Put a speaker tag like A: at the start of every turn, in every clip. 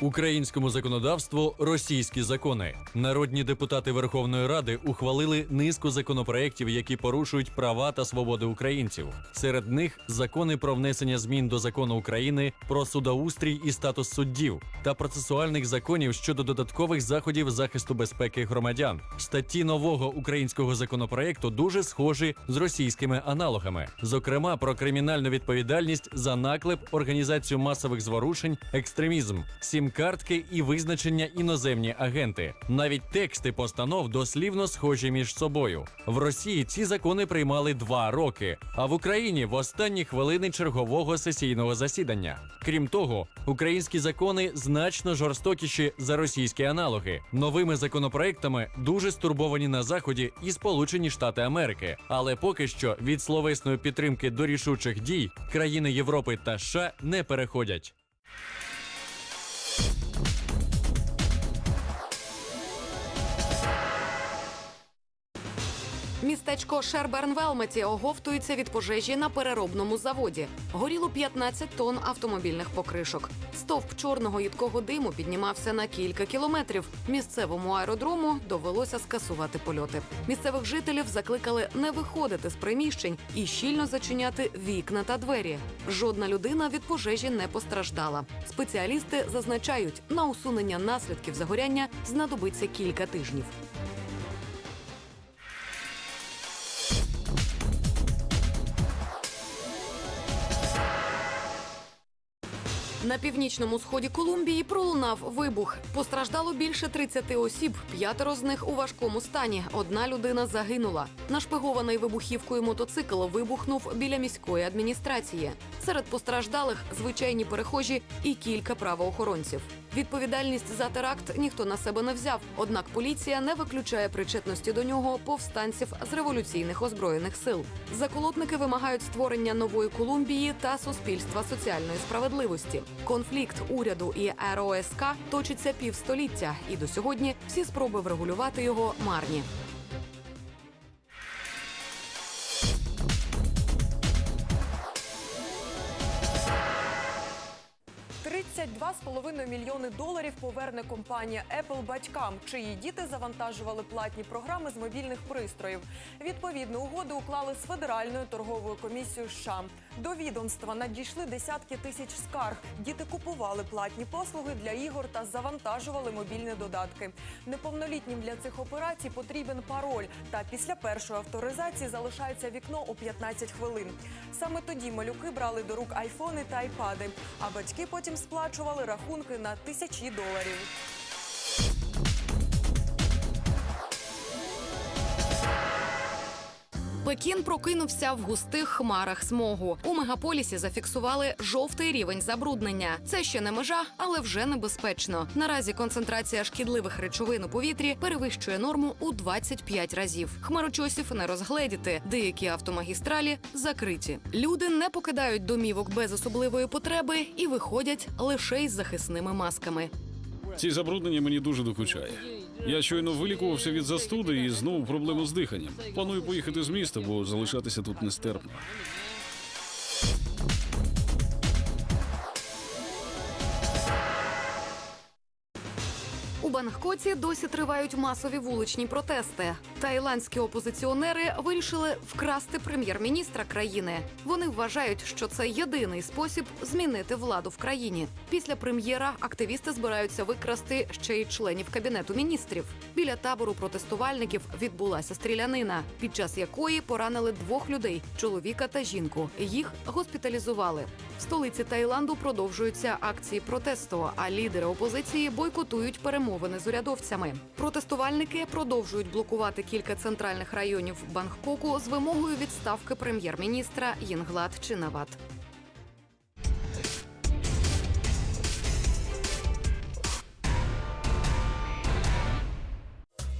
A: Українському законодавству російські закони. Народні депутати Верховної Ради ухвалили низку законопроєктів, які порушують права та свободи українців. Серед них закони про внесення змін до закону України про судоустрій і статус суддів та процесуальних законів щодо додаткових заходів захисту безпеки громадян. Статті нового українського законопроєкту дуже схожі з російськими аналогами, зокрема про кримінальну відповідальність за наклеп, організацію масових зворушень, екстремізм, сім-картки і визначення іноземні агенти. Навіть тексти постанов дослівно схожі між собою. В Росії ці закони приймали два роки, а в Україні в останні хвилини чергового сесійного засідання. Крім того, українські закони значно жорстокіші за російські аналоги. Новими законопроектами дуже стурбовані на заході і Сполучені Штати Америки. Але поки що від словесної підтримки до рішучих дій країни Європи та США не переходять.
B: Містечко Шерберн-Велметі оговтується від пожежі на переробному заводі. Горіло 15 тонн автомобільних покришок. Стовп чорного їдкого диму піднімався на кілька кілометрів. Місцевому аеродрому довелося скасувати польоти. Місцевих жителів закликали не виходити з приміщень і щільно зачиняти вікна та двері. Жодна людина від пожежі не постраждала. Спеціалісти зазначають, на усунення наслідків загоряння знадобиться кілька тижнів. На північному сході Колумбії пролунав вибух. Постраждало більше 30 осіб. П'ятеро з них у важкому стані. Одна людина загинула. Нашпигований вибухівкою мотоцикл вибухнув біля міської адміністрації. Серед постраждалих звичайні перехожі і кілька правоохоронців. Відповідальність за теракт ніхто на себе не взяв. Однак поліція не виключає причетності до нього повстанців з революційних озброєних сил. Заколотники вимагають створення нової Колумбії та суспільства соціальної справедливості. Конфлікт уряду і РОСК точиться півстоліття, і до сьогодні всі спроби врегулювати його марні.
C: З половиною мільйони доларів поверне компанія Apple батькам, чиї діти завантажували платні програми з мобільних пристроїв. Відповідну угоду уклали з Федеральною торговою комісією США. До відомства надійшли десятки тисяч скарг. Діти купували платні послуги для ігор та завантажували мобільні додатки. Неповнолітнім для цих операцій потрібен пароль. Та після першої авторизації залишається вікно у 15 хвилин. Саме тоді малюки брали до рук айфони та айпади, а батьки потім сплачували рахунки на тисячі доларів.
B: Пекін прокинувся в густих хмарах смогу. У мегаполісі зафіксували жовтий рівень забруднення. Це ще не межа, але вже небезпечно. Наразі концентрація шкідливих речовин у повітрі перевищує норму у 25 разів. Хмарочосів не розгледіти. Деякі автомагістралі закриті. Люди не покидають домівок без особливої потреби і виходять лише із захисними масками.
D: Ці забруднення мені дуже докучає. Я щойно вилікувався від застуди і знову проблеми з диханням. Планую поїхати з міста, бо залишатися тут нестерпно.
B: У Бангкоці досі тривають масові вуличні протести. Таїландські опозиціонери вирішили вкрасти прем'єр-міністра країни. Вони вважають, що це єдиний спосіб змінити владу в країні. Після прем'єра активісти збираються викрасти ще й членів кабінету міністрів. Біля табору протестувальників відбулася стрілянина, під час якої поранили двох людей чоловіка та жінку. Їх госпіталізували. В столиці Таїланду продовжуються акції протесту, а лідери опозиції бойкотують перемовини з урядовцями. Протестувальники продовжують блокувати кілька центральних районів Бангкоку з вимогою відставки прем'єр-міністра Їнглад Чинават.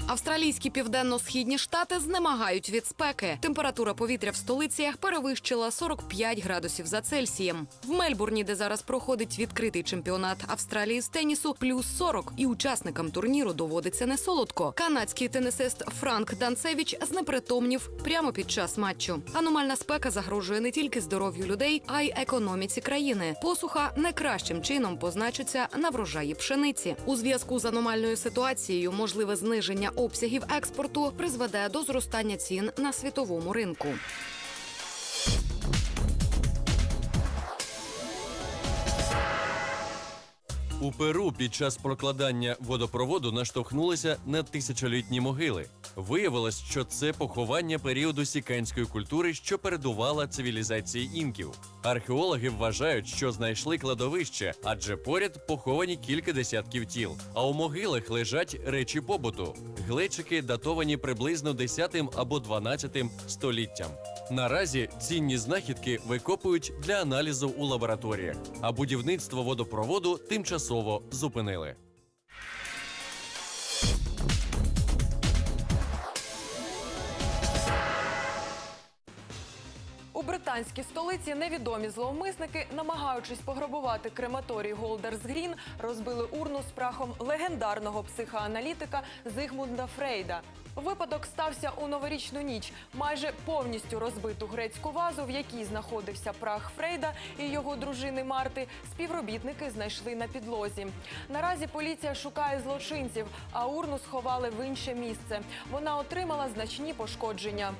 B: Австралійські південно-східні штати знемагають від спеки. Температура повітря в столиці перевищила 45 градусів за Цельсієм. В Мельбурні, де зараз проходить відкритий чемпіонат Австралії з тенісу, плюс 40. І учасникам турніру доводиться не солодко. Канадський тенісист Франк Данцевич знепритомнів прямо під час матчу. Аномальна спека загрожує не тільки здоров'ю людей, а й економіці країни. Посуха не кращим чином позначиться на врожаї пшениці. У зв'язку з аномальною ситуацією можливе зниження обсягів експорту призведе до зростання цін на світовому ринку.
A: У Перу під час прокладання водопроводу наштовхнулися на тисячолітні могили. Виявилось, що це поховання періоду сіканської культури, що передувала цивілізації інків. Археологи вважають, що знайшли кладовище, адже поряд поховані кілька десятків тіл. А у могилах лежать речі побуту. Глечики датовані приблизно 10 або 12 століттям. Наразі цінні знахідки викопують для аналізу у лабораторіях, а будівництво водопроводу тимчасово зупинили.
C: Британській столиці невідомі зловмисники, намагаючись пограбувати крематорій Голдерс Грін, розбили урну з прахом легендарного психоаналітика Зигмунда Фрейда. Випадок стався у новорічну ніч. Майже повністю розбиту грецьку вазу, в якій знаходився прах Фрейда і його дружини Марти, співробітники знайшли на підлозі. Наразі поліція шукає злочинців, а урну сховали в інше місце. Вона отримала значні пошкодження.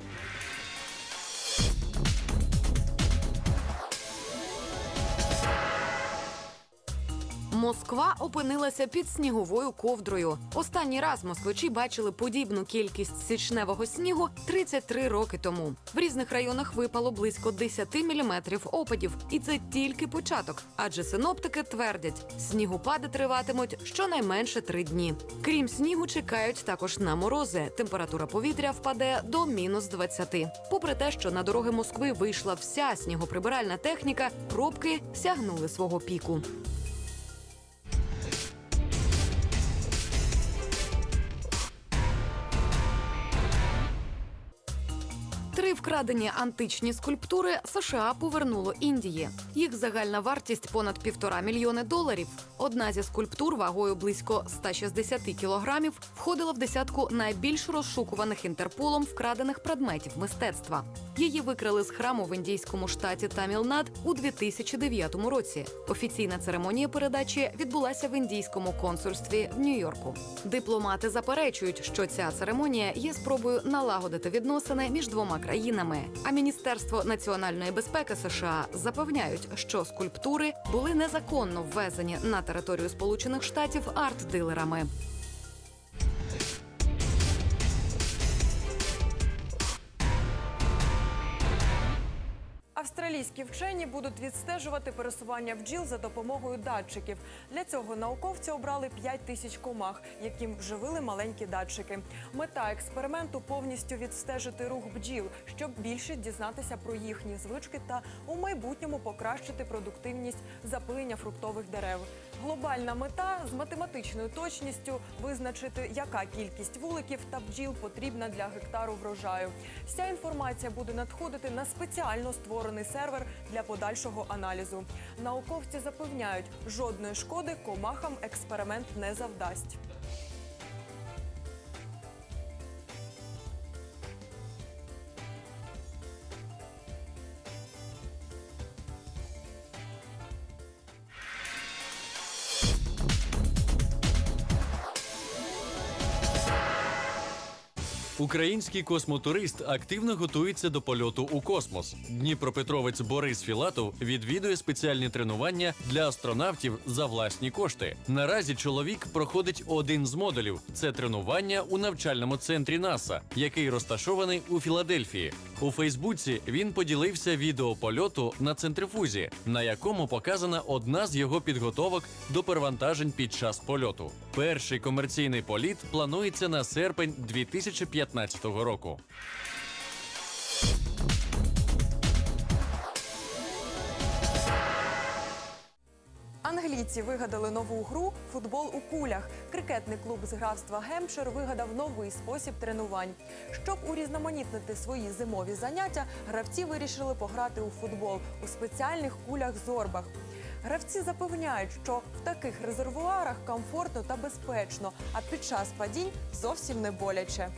B: Москва опинилася під сніговою ковдрою. Останній раз москвичі бачили подібну кількість січневого снігу 33 роки тому. В різних районах випало близько 10 міліметрів опадів, і це тільки початок. Адже синоптики твердять, снігопади триватимуть щонайменше три дні. Крім снігу, чекають також на морози. Температура повітря впаде до мінус 20. Попри те, що на дороги Москви вийшла вся снігоприбиральна техніка, пробки сягнули свого піку. Три вкрадені античні скульптури США повернуло Індії. Їх загальна вартість понад півтора мільйони доларів. Одна зі скульптур вагою близько 160 кілограмів входила в десятку найбільш розшукуваних інтерполом вкрадених предметів мистецтва. Її викрали з храму в індійському штаті Тамілнад у 2009 році. Офіційна церемонія передачі відбулася в індійському консульстві в Нью-Йорку. Дипломати заперечують, що ця церемонія є спробою налагодити відносини між двома країнами. А Міністерство національної безпеки США запевняють, що скульптури були незаконно ввезені на територію Сполучених Штатів арт-дилерами.
C: Австралійські вчені будуть відстежувати пересування бджіл за допомогою датчиків. Для цього науковці обрали 5 тисяч комах, яким вживили маленькі датчики. Мета експерименту повністю відстежити рух бджіл, щоб більше дізнатися про їхні звички та у майбутньому покращити продуктивність запилення фруктових дерев. Глобальна мета з математичною точністю визначити, яка кількість вуликів та бджіл потрібна для гектару врожаю. Вся інформація буде надходити на спеціально створений сервер для подальшого аналізу. Науковці запевняють, жодної шкоди комахам експеримент не завдасть.
A: Український космотурист активно готується до польоту у космос. Дніпропетровець Борис Філатов відвідує спеціальні тренування для астронавтів за власні кошти. Наразі чоловік проходить один з модулів. Це тренування у навчальному центрі НАСА, який розташований у Філадельфії. У Фейсбуці він поділився відео польоту на центрифузі, на якому показана одна з його підготовок до перевантажень під час польоту. Перший комерційний політ планується на серпень 2015 року.
C: Австралійці вигадали нову гру футбол у кулях. Крикетний клуб з графства Гемпшир вигадав новий спосіб тренувань. Щоб урізноманітнити свої зимові заняття, гравці вирішили пограти у футбол у спеціальних кулях-зорбах. Гравці запевняють, що в таких резервуарах комфортно та безпечно, а під час падінь зовсім не боляче.